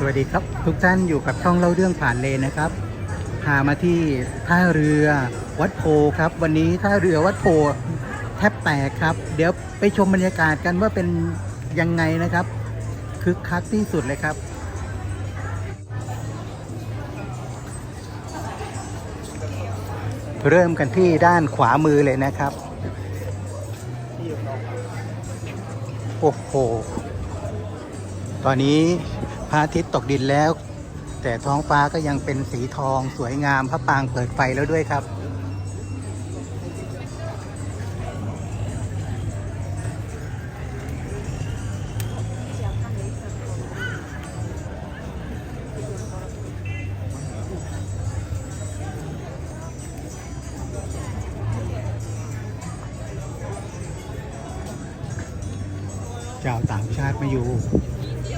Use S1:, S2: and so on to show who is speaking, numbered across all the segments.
S1: สวัสดีครับ ทุกท่านอยู่กับช่องเล่าเรื่องผ่านเลนนะครับ พามาที่ท่าเรือวัดโพครับ วันนี้ท่าเรือวัดโพแทบแตกครับ เดี๋ยวไปชมบรรยากาศกันว่าเป็นยังไงนะครับคึกคักที่สุดเลยครับเริ่มกันที่ด้านขวามือเลยนะครับ โอ้โห ตอนนี้ พระอาทิตย์ตกดินแล้ว แต่ท้องฟ้าก็ยังเป็นสีทองสวยงามพระปางเปิดไฟแล้วด้วยครับชาต่างชาติมาอยู่ ท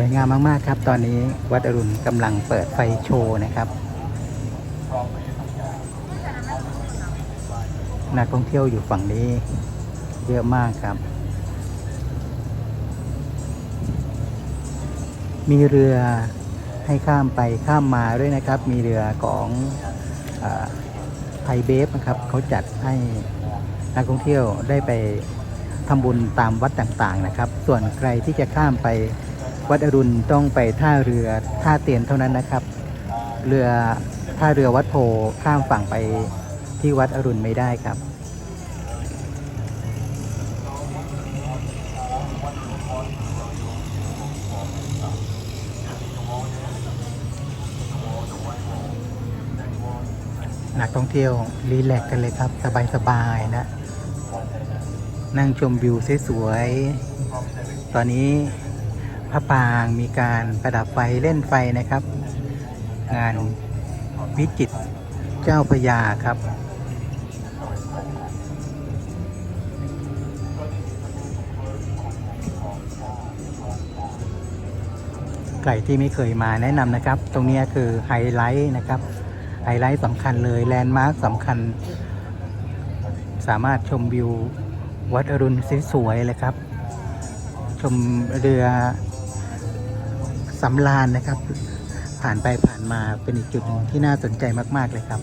S1: วยงามมาก ๆ ครับ ตอนนี้วัดอรุณกำลังเปิดไฟโชว์นะครับ นักท่องเที่ยวอยู่ฝั่งนี้ เยอะมากครับ มีเรือให้ข้ามไปข้ามมาด้วยนะครับ มีเรือของไทยเบฟนะครับเขาจัดให้นักท่องเที่ยวได้ไปทำบุญตามวัดต่างๆนะครับ ส่วนใครที่จะข้ามไป วัดอรุณต้องไปท่าเรือท่าเตียนเท่านั้นนะครับ เรือท่าเรือวัดโพข้ามฝั่งไปที่วัดอรุณไม่ได้ครับนักท่องเที่ยวรีแลกซ์กันเลยครับ สบายๆนะ นั่งชมวิวสวยๆตอนนี้ ระปางมีการประดับไฟเล่นไฟนะครับ งานวิจิตเจ้าพยาครับใครที่ไม่เคยมาแนะนำนะครับ ตรงนี้คือไฮไลท์นะครับ ไฮไลท์สำคัญเลยแลนด์มาร์คสำคัญ สามารถชมวิววัดอรุณสวยๆเลยครับ ชมเรือ สำราญนะครับ ผ่านไปผ่านมาเป็นอีกจุดหนึ่งที่น่าสนใจมาก ๆ เลยครับ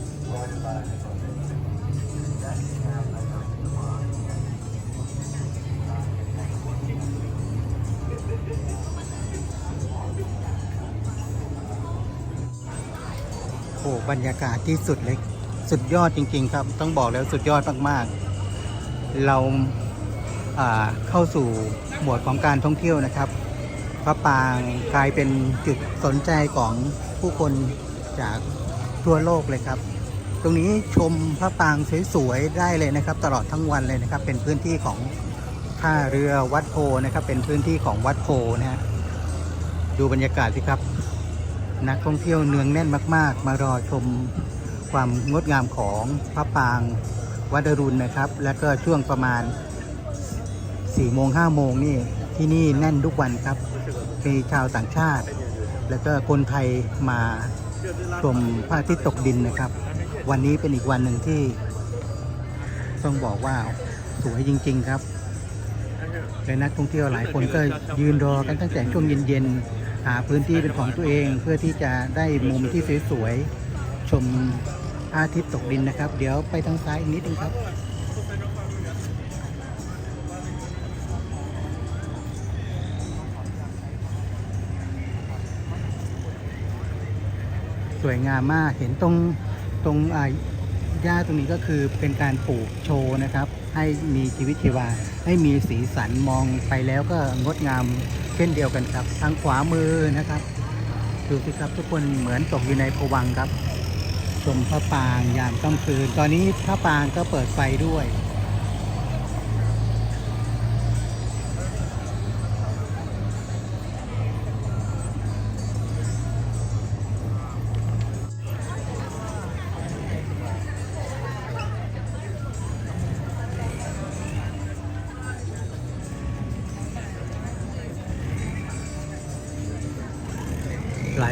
S1: โอ้บรรยากาศที่สุดเลยสุดยอดจริง ๆ ครับ ต้องบอกแล้วสุดยอดมาก ๆ เราเข้าสู่หมวดของการท่องเที่ยวนะครับ พระปรางกลายเป็นจุดสนใจของผู้คนจากทั่วโลกเลยครับ ตรงนี้ชมพระปรางสวยๆได้เลยนะครับ ตลอดทั้งวันเลยนะครับ เป็นพื้นที่ของท่าเรือวัดโพนะครับ เป็นพื้นที่ของวัดโพนะฮะดูบรรยากาศสิครับ นักท่องเที่ยวเนืองแน่นมาก ๆ มารอชมความงดงามของพระปรางวัดอรุณนะครับ แล้วก็ช่วงประมาณ4โมง5โมงนี่ ที่นี่แน่นทุกวันครับ มีชาวต่างชาติ แล้วก็คนไทยมาชมพระอาทิตย์ตกดินนะครับ วันนี้เป็นอีกวันหนึ่งที่ ต้องบอกว่าสวยจริง ๆครับและนักท่องเที่ยวหลายคนก็ยืนรอกันตั้งแต่ช่วงเย็นๆหาพื้นที่เป็นของตัวเอง เพื่อที่จะได้มุมที่สวยๆชมพระอาทิตย์ตกดินนะครับ เดี๋ยวไปทางซ้ายอีกนิดนึงครับ สวยงามมาก เห็นตรงตรงอ่าหญ้าตรงนี้ก็คือเป็นการปลูกโชว์นะครับ ให้มีชีวิตชีวา ให้มีสีสันมองไปแล้วก็งดงามเช่นเดียวกันครับ ทางขวามือนะครับดูสิครับทุกคนเหมือนตกอยู่ในภวังครับ ชมพระปรางยามค่ำคืน ตอนนี้พระปรางก็เปิดไฟด้วย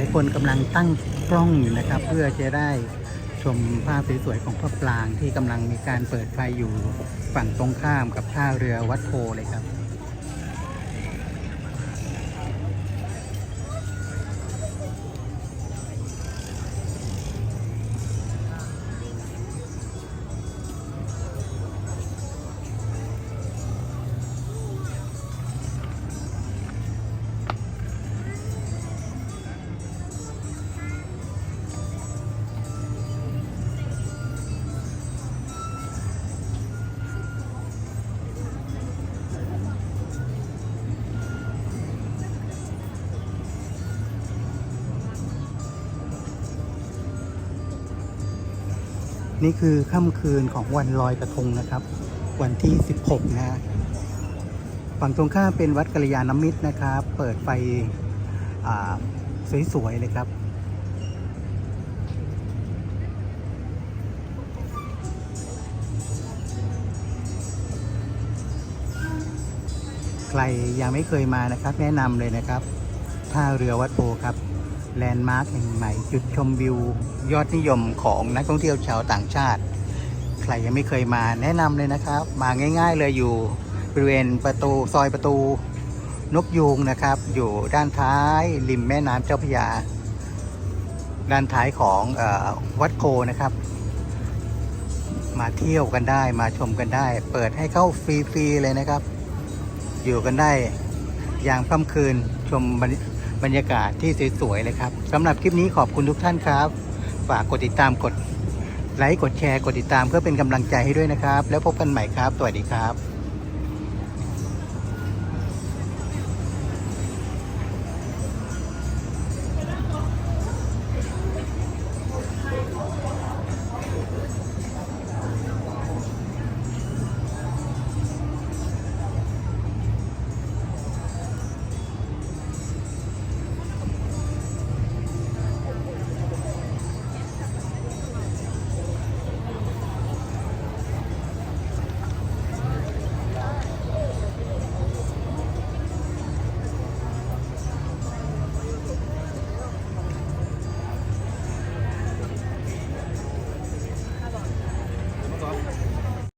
S1: ายคนกำลังตั้งกล้องอยู่นะครับ เพื่อจะได้ชมภาพสวยๆของพระปรางที่กำลังมีการเปิดไฟอยู่ฝั่งตรงข้ามกับท่าเรือวัดโพเลยครับ นี่คือค่ำคืนของวันลอยกระทงนะครับ วันที่ 16 นะฮะฝั่งตรงข้ามเป็นวัดกัลยาณมิตรนะครับ เปิดไฟสวยๆเลยครับ ใครยังไม่เคยมานะครับ แนะนำเลยนะครับท่าเรือวัดโพครับ แลนด์มาร์คแห่งใหม่จุดชมวิว ยอดนิยมของนักท่องเที่ยวชาวต่างชาติ ใครยังไม่เคยมาแนะนำเลยนะครับ มาง่ายๆเลยอยู่บริเวณประตูซอยประตูนกยูงนะครับ อยู่ด้านท้ายริมแม่น้ำเจ้าพระยา ด้านท้ายของอวัดโพนะครับ มาเที่ยวกันได้มาชมกันได้ เปิดให้เข้าฟรีๆเลยนะครับ อยู่กันได้อย่างค่ำคืนชม บรรยากาศที่สวยๆเลยครับสำหรับคลิปนี้ขอบคุณทุกท่านครับ ฝากกดติดตามกดไลค์กดแชร์กดติดตามเพื่อเป็นกำลังใจให้ด้วยนะครับ แล้วพบกันใหม่ครับ สวัสดีครับ